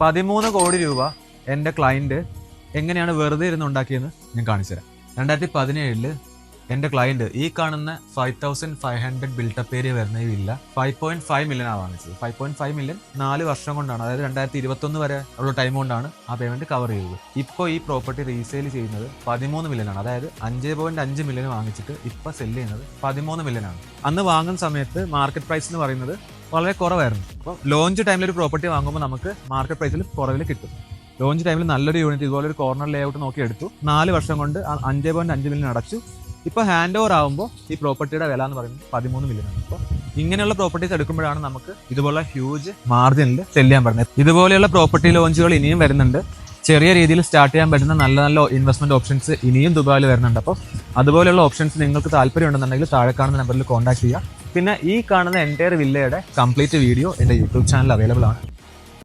പതിമൂന്ന് കോടി രൂപ എന്റെ ക്ലയന്റ് എങ്ങനെയാണ് വെറുതെ ഇരുന്ന് ഉണ്ടാക്കിയെന്ന് ഞാൻ കാണിച്ചു തരാം. രണ്ടായിരത്തി പതിനേഴിൽ എന്റെ ക്ലയന്റ് ഈ കാണുന്ന five thousand five hundred built up area വരുന്ന ഈ villa five point five million ആണ് വാങ്ങിച്ചത്. ഫൈവ് പോയിന്റ് ഫൈവ് മില്യൺ നാല് വർഷം കൊണ്ടാണ് അതായത് രണ്ടായിരത്തി ഇരുപത്തൊന്ന് വരെ ഉള്ള ടൈം കൊണ്ടാണ് ആ പേയ്മെന്റ് കവർ ചെയ്തത്. ഇപ്പോൾ ഈ പ്രോപ്പർട്ടി റീസെയിൽ ചെയ്യുന്നത് പതിമൂന്ന് മില്യൺ ആണ്. അതായത് അഞ്ച് പോയിന്റ് അഞ്ച് മില്യൺ വാങ്ങിച്ചിട്ട് ഇപ്പോൾ സെല്ല് ചെയ്യുന്നത് പതിമൂന്ന് മില്യൺ ആണ്. അന്ന് വാങ്ങുന്ന സമയത്ത് മാർക്കറ്റ് പ്രൈസ് എന്ന് പറയുന്നത് വളരെ കുറവായിരുന്നു. അപ്പോൾ ലോഞ്ച് ടൈമിൽ ഒരു പ്രോപ്പർട്ടി വാങ്ങുമ്പോൾ നമുക്ക് മാർക്കറ്റ് പ്രൈസിൽ കുറവിൽ കിട്ടും. ലോഞ്ച് ടൈമിൽ നല്ലൊരു യൂണിറ്റ് ഇതുപോലെ ഒരു കോർണർ ലേ ഔട്ട് നോക്കി എടുത്തു. നാല് വർഷം കൊണ്ട് അഞ്ച് പോയിന്റ് അഞ്ച് മില്യൺ അടച്ചു. ഇപ്പോൾ ഹാൻഡ് ഓവർ ആകുമ്പോൾ ഈ പ്രോപ്പർട്ടിയുടെ വില എന്ന് പറയുന്നത് പതിമൂന്ന് മില്യൺ ആണ്. അപ്പോൾ ഇങ്ങനെയുള്ള പ്രോപ്പർട്ടീസ് എടുക്കുമ്പോഴാണ് നമുക്ക് ഇതുപോലെ ഹ്യൂജ് മാർജിനിൽ സെൽ ചെയ്യാൻ പറ്റുന്നത്. ഇതുപോലെയുള്ള പ്രോപ്പർട്ടി ലോഞ്ചുകൾ ഇനിയും വരുന്നുണ്ട്. ചെറിയ രീതിയിൽ സ്റ്റാർട്ട് ചെയ്യാൻ പറ്റുന്ന നല്ല നല്ല ഇൻവെസ്റ്റ്മെന്റ് ഓപ്ഷൻസ് ഇനിയും ദുബായിൽ വരുന്നുണ്ട്. അപ്പോൾ അതുപോലെയുള്ള ഓപ്ഷൻസ് നിങ്ങൾക്ക് താല്പര്യം ഉണ്ടെന്നുണ്ടെങ്കിൽ താഴെ കാണുന്ന നമ്പറിൽ കോൺടാക്ട് ചെയ്യുക. പിന്നെ ഈ കാണുന്ന എന്റയർ വില്ലയുടെ കംപ്ലീറ്റ് വീഡിയോ എന്റെ യൂട്യൂബ് ചാനൽ അവൈലബിൾ ആണ്.